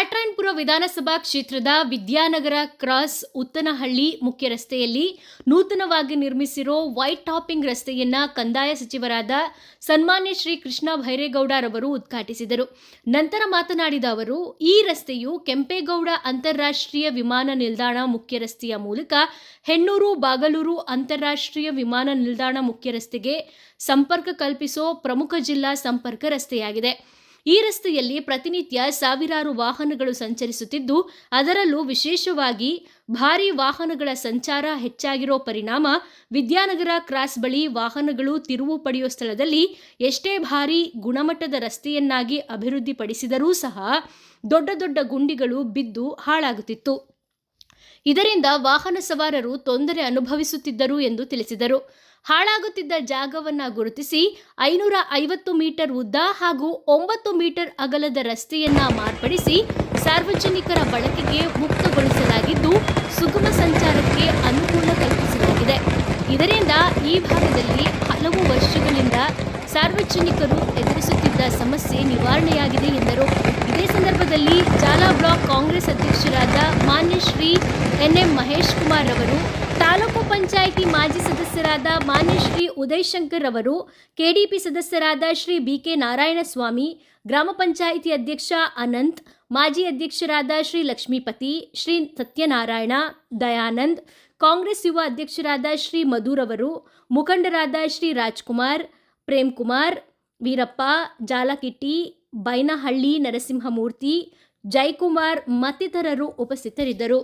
ನಾರಾಯಣಪುರ ವಿಧಾನಸಭಾ ಕ್ಷೇತ್ರದ ವಿದ್ಯಾನಗರ ಕ್ರಾಸ್ ಉತ್ತನಹಳ್ಳಿ ಮುಖ್ಯ ರಸ್ತೆಯಲ್ಲಿ ನೂತನವಾಗಿ ನಿರ್ಮಿಸಿರೋ ವೈಟ್ ಟಾಪಿಂಗ್ ರಸ್ತೆಯನ್ನ ಕಂದಾಯ ಸಚಿವರಾದ ಸನ್ಮಾನ್ಯ ಶ್ರೀ ಕೃಷ್ಣ ಭೈರೇಗೌಡರವರು ಉದ್ಘಾಟಿಸಿದರು. ನಂತರ ಮಾತನಾಡಿದ ಅವರು, ಈ ರಸ್ತೆಯು ಕೆಂಪೇಗೌಡ ಅಂತಾರಾಷ್ಟ್ರೀಯ ವಿಮಾನ ನಿಲ್ದಾಣ ಮುಖ್ಯ ರಸ್ತೆಯ ಮೂಲಕ ಹೆಣ್ಣೂರು ಬಾಗಲೂರು ಅಂತಾರಾಷ್ಟ್ರೀಯ ವಿಮಾನ ನಿಲ್ದಾಣ ಮುಖ್ಯ ರಸ್ತೆಗೆ ಸಂಪರ್ಕ ಕಲ್ಪಿಸೋ ಪ್ರಮುಖ ಜಿಲ್ಲಾ ಸಂಪರ್ಕ ರಸ್ತೆಯಾಗಿದೆ. ಈ ರಸ್ತೆಯಲ್ಲಿ ಪ್ರತಿನಿತ್ಯ ಸಾವಿರಾರು ವಾಹನಗಳು ಸಂಚರಿಸುತ್ತಿದ್ದು, ಅದರಲ್ಲೂ ವಿಶೇಷವಾಗಿ ಭಾರಿ ವಾಹನಗಳ ಸಂಚಾರ ಹೆಚ್ಚಾಗಿರೋ ಪರಿಣಾಮ ವಿದ್ಯಾನಗರ ಕ್ರಾಸ್ ಬಳಿ ವಾಹನಗಳು ತಿರುವು ಪಡೆಯುವ ಸ್ಥಳದಲ್ಲಿ ಎಷ್ಟೇ ಭಾರಿ ಗುಣಮಟ್ಟದ ರಸ್ತೆಯನ್ನಾಗಿ ಅಭಿವೃದ್ಧಿಪಡಿಸಿದರೂ ಸಹ ದೊಡ್ಡ ದೊಡ್ಡ ಗುಂಡಿಗಳು ಬಿದ್ದು ಹಾಳಾಗುತ್ತಿತ್ತು. ಇದರಿಂದ ವಾಹನ ಸವಾರರು ತೊಂದರೆ ಅನುಭವಿಸುತ್ತಿದ್ದರು ಎಂದು ತಿಳಿಸಿದರು. ಹಾಳಾಗುತ್ತಿದ್ದ ಜಾಗವನ್ನ ಗುರುತಿಸಿ ಐನೂರ ಐವತ್ತು ಮೀಟರ್ ಉದ್ದ ಹಾಗೂ ಒಂಬತ್ತು ಮೀಟರ್ ಅಗಲದ ರಸ್ತೆಯನ್ನ ಮಾರ್ಪಡಿಸಿ ಸಾರ್ವಜನಿಕರ ಬಳಕೆಗೆ ಮುಕ್ತಗೊಳಿಸಲಾಗಿದ್ದು ಸುಗಮ ಸಂಚಾರಕ್ಕೆ ಅನುಕೂಲ ಕಲ್ಪಿಸಲಾಗಿದೆ. ಇದರಿಂದ ಈ ಭಾಗದಲ್ಲಿ ಹಲವು ವರ್ಷಗಳಿಂದ ಸಾರ್ವಜನಿಕರು ಎದುರಿಸುತ್ತಿದ್ದ ಸಮಸ್ಯೆ ನಿವಾರಣೆಯಾಗಿದೆ ಎಂದರು. ಇದೇ ಸಂದರ್ಭದಲ್ಲಿ ಜಾಲಾ ಬ್ಲಾಕ್ ಕಾಂಗ್ರೆಸ್ ಅಧ್ಯಕ್ಷರಾದ ಮಾನ್ಯ ಶ್ರೀ ಎನ್ ಎಂ ಮಹೇಶ್ ಕುಮಾರ್ ಅವರು ತಾಲೂಕು ಪಂಚಾಯಿತಿ ಮಾಜಿ ಸದಸ್ಯರಾದ ಮಾನ್ಯ ಶ್ರೀ ಉದಯ್ ಶಂಕರ್ ಅವರು, ಕೆಡಿಪಿ ಸದಸ್ಯರಾದ ಶ್ರೀ ಬಿ ಕೆ ನಾರಾಯಣಸ್ವಾಮಿ, ಗ್ರಾಮ ಪಂಚಾಯಿತಿ ಅಧ್ಯಕ್ಷ ಅನಂತ್, ಮಾಜಿ ಅಧ್ಯಕ್ಷರಾದ ಶ್ರೀ ಲಕ್ಷ್ಮೀಪತಿ, ಶ್ರೀ ಸತ್ಯನಾರಾಯಣ, ದಯಾನಂದ್, ಕಾಂಗ್ರೆಸ್ ಯುವ ಅಧ್ಯಕ್ಷರಾದ ಶ್ರೀ ಮಧುರವರು ಮುಖಂಡರಾದ ಶ್ರೀ ರಾಜ್ಕುಮಾರ್ ಪ್ರೇಮ್ ಕುಮಾರ್ ವೀರಪ್ಪ, ಜಾಲಕಿಟ್ಟಿ, ಬೈನಹಳ್ಳಿ ನರಸಿಂಹಮೂರ್ತಿ, ಜೈಕುಮಾರ್ ಮತ್ತಿತರರು ಉಪಸ್ಥಿತರಿದ್ದರು.